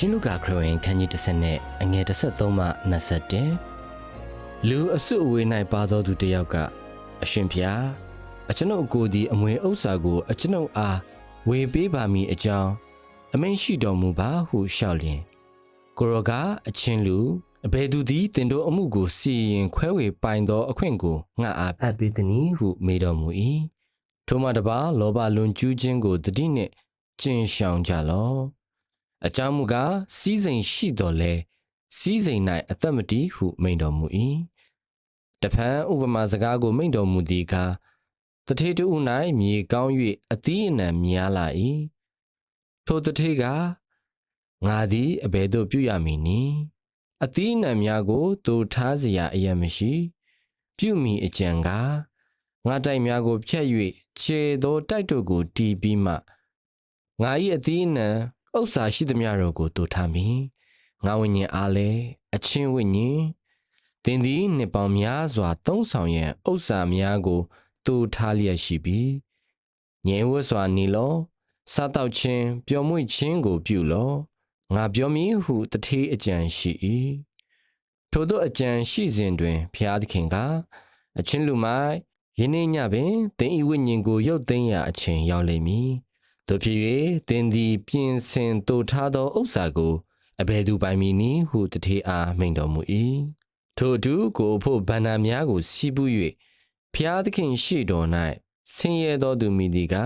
ရှင်လုကာခရစ်ဝင်ခန်းကြီး30နဲ့အငယ်33မှ21လူအစွတ်အဝေး၌ပါသောသူတစ်ယောက်ကအရှင်ဖျားအကျွန်ုပ်ကိုယ်သည်အမွေဥစ္စာကိုအကျွန်ုပ်အားဝေပေးပါမည်အကြောင်းအမိန့်ရှိတော်မူပါဟုလျှောက်လျင်ကိုရောကအချင်းလူအဘယ်သူသည်တင်တို့အမှုကိုစီရင်ခွဲဝေပိုင်သောအခွင့်ကိုငါအားအပ်ပေးသည်ဟုမေးတော်မူ၏ထိုမှတပါလောဘလွန်ကျူးခြင်းကိုတတိနှင့်ကျင့်ရှောင်ကြလော့ အကြောင်းမူကားစီးစိမ်ရှိတော်လဲစီးစိမ်၌အသက်မတည်ဟုမိန်တော်မူ၏တဖန်ဥပမာစကားကိုမိန်တော်မူသည်ကားတထေတူ၌မြေကောင်း၍အသီးအနှံများလာ၏ထိုတထေကငါသည်အဘယ်သို့ပြုရမည်နည်းအသီးအနှံများကိုတူထားเสียအယံမရှိ ပြုမိအကြံကားငါတိုက်များကိုဖြတ်၍ခြေသောတိုက်တို့ကိုတီးပြီးမှ ငါ၏အသီးအနှံ ဥစ္စာရှိသမျှတို့ကိုတူထားမည်ငါဝိညာဉ်အားလည်းအချင်းဝိညာဉ်သင်သည်နှစ်ပေါင်းများစွာသုံးဆောင်ရန်ဥစ္စာများကိုတူထားလျက်ရှိပြီငြိမ်ဝတ်စွာနေလောစားတော့ခြင်းပျော်မွေ့ခြင်းကိုပြုလောငါပြောမည်ဟုတထေးအကြံရှိ၏ထို့သောအကြံရှိစဉ်တွင်ဖျားသခင်ကအချင်းလူမိုက်ယနေ့ညပင်သင်ဤဝိညာဉ်ကိုရုပ်သိမ်းရာအချိန်ရောက်လိမ့်မည် တို့ဖြစ်၍သင်သည်ပြင်ဆင်တူထားသောဥစ္စာကိုအဘယ်သူပိုင်မည်နည်းဟုတထေအားမိန်တော်မူ၏ထို့အတူကိုအဖို့ဗန္နာများကိုစီးပူး၍ဖျားသခင်ရှိတော်၌ဆင်းရဲသောသူမိသည်က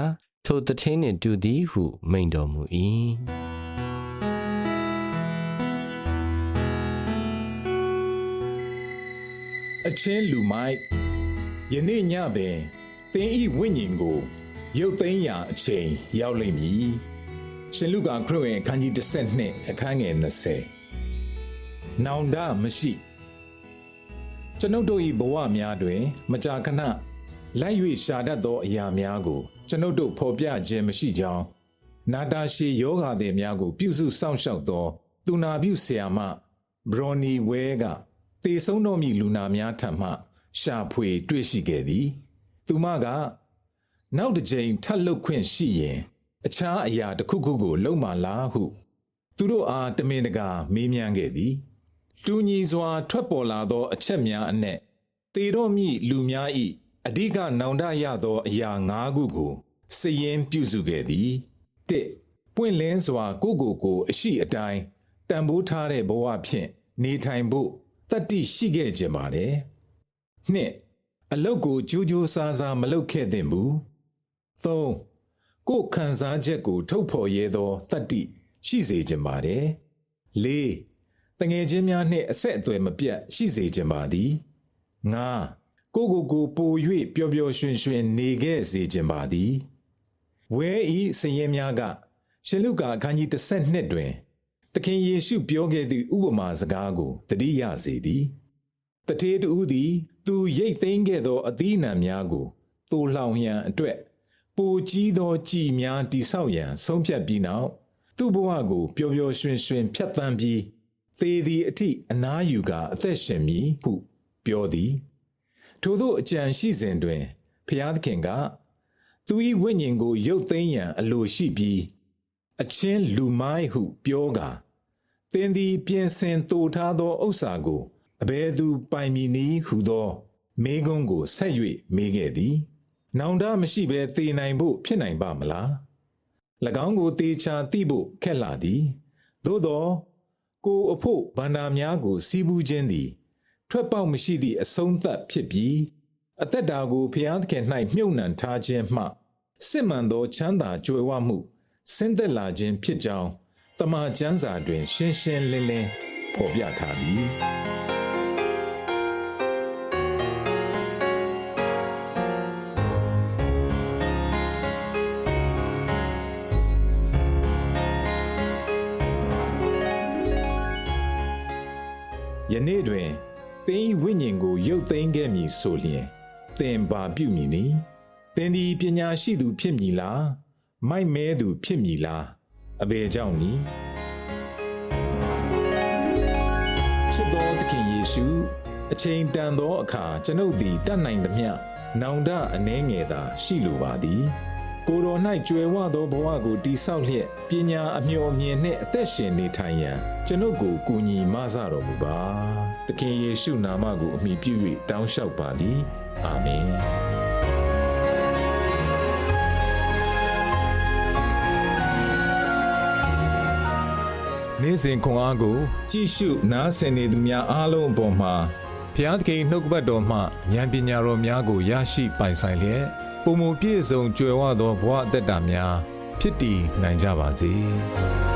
ထိုတထေနှင့်တူသည်ဟုမိန်တော်မူ၏။အချင်းလူမိုက်ယနေ့ညပင်သင်ဤဝိညာဉ်ကို ရုပ်သိမ်းရာအချိန်ရောက်လိမ့်မည်ရှင်လူကာခရစ်ဝင်အခန်းကြီး12အခန်းငယ်20နောင်တမရှိကျွန်ုပ်တို့၏ဘဝများတွင် မကြာခဏလိုက်၍ရှာတတ်သောအရာများကို ကျွန်ုပ်တို့ဖော်ပြခြင်းမရှိကြောင်းနာတာရှည်ယောဂါသည်များကို ပြုစုစောင့်ရှောက်သောသူနာပြုဆရာမဘရော်နီဝဲကတေဆုံးတော်မူလူနာများထံမှ ရှာဖွေ တွေ့ရှိခဲ့သည် သူမက နောက်တစ်ကြိမ်ထပ်လုတ်ခွင့်ရှိရင် အခြားအရာတစ်ခုခုကိုလုံမလားဟု သူတို့အားတမင်တကာမေးမြန်းခဲ့သည်တူညီစွာ ထွက်ပေါ်လာသော အချက်များအနက်တေတော်မြည်လူများ၏အဓိကနောင်တရသော အရာ၅ခုကိုစည်ရင်ပြုစုခဲ့သည်၁ပွင့်လင်းစွာ ကိုကိုကို အရှိအတိုင်းတန်ဖိုးထားတဲ့ဘဝဖြင့်နေထိုင်ဖို့တတ္တိရှိခဲ့ခြင်းပါတယ်။နှစ်အလုတ်ကိုကြိုးကြိုးစားစားမလုပ်ခဲ့သင့်ဘူး။ သုံးကိုယ်ခံစားချက်ကို ထုတ်ဖော်ရဲသောတတ္တိရှိစေခြင်းပါတယ်။လေးတငယ်ချင်းများနှင့်အဆက်အသွယ်မပြတ်ရှိစေခြင်းပါသည်။ငါကိုကိုကိုပို၍ပျော်ပျော်ရွှင်ရွှင်နေခဲ့စေခြင်းပါသည်။ဝဲဤစည်ရင်များကရှင်လုကာအခန်းကြီး32တွင်သခင်ယေရှုပြောခဲ့သည့်ဥပမာစကားကိုတတိယစေသည်တထေးတူသည် သူရိတ်သိမ်းခဲ့သောအသီးအနှံများကိုသိုလှောင်ရန်အတွက် ပိုကြီးသောကြည်များတိဆောက်ရန်ဆုံးဖြတ်ပြီးနောက်သူ့ဘဝကိုပျော်ပျော်ရွှင်ရွှင်ဖြတ်သန်းပြီးသေသည်အထိအနားယူကာအသက်ရှင်မည်ဟုပြောသည် ထို့သောအကြံရှိစဉ်တွင်ဖျားသခင်က သူ၏ဝိညာဉ်ကိုရုပ်သိမ်းရန်အလိုရှိပြီးအချင်းလူမိုင်းဟုပြောကာသင်သည်ပြင်ဆင်တူထားသောဥစ္စာကိုအဘယ်သူပိုင်မည်နည်းဟုသောမေးခွန်းကိုဆက်၍မေးခဲ့သည်။ နောင်တမရှိဘဲသေနိုင်ဖို့ဖြစ်နိုင်ပါမလား။၎င်းကိုတေချာသိဖို့ခက်လာသည်။သို့သောကိုအဖို့ဗန္ဒာများကို စီးပူးခြင်းသည် ထွက်ပေါက်မရှိသည့်အဆုံးသတ်ဖြစ်ပြီးအသက်တာကိုဖျားသခင်၌မြုပ်နှံထားခြင်းမှစစ်မှန်သောချမ်းသာကြွယ်ဝမှုဆင်းသက်လာခြင်းဖြစ်ကြောင်းတမန်ကျမ်းစာတွင် ရှင်းရှင်းလင်းလင်းဖော်ပြထားသည် ယနေ့တွင်သင်၏ဝိညာဉ်ကိုရုပ်သိမ်းခဲ့မည်ဆိုလျင်သင်ပါပြုမည်နီသင်သည်ပညာရှိသူဖြစ်မည်လားမိုက်မဲသူဖြစ်မည်လားအဘယ်ကြောင့်နည်းချစ်တော်သခင်ယေရှုအချိန်တန်သောအခါကျွန်ုပ်သည်တတ်နိုင်သမျှနောင်တအနှဲငယ်သာရှိလိုပါသည် ကိုယ်တော်၌ကြွယ်ဝသောဘဝကိုတိဆောက်လျက်ပညာအမျှော်မြင်နှင့်အသက်ရှင်နေထိုင်ရန်ကျွန်ုပ်ကိုကူညီမဆတော်မူပါသခင်ယေရှုနာမကိုအမိပြု၍တောင်းလျှောက်ပါသည်အာမင်နေ့စဉ်ခွန်အားကို ကြည့်ရှုနားဆင်နေသူများအားလုံးအပေါ်မှာဘုရားသခင်နှုတ်ကပတ်တော်မှဉာဏ်ပညာတော်များကိုရရှိပိုင်ဆိုင်လျက် ပုံမပြည့်စုံကြွယ်ဝသောဘဝအသက်တာများဖြစ်တည်နိုင်ကြပါစေ။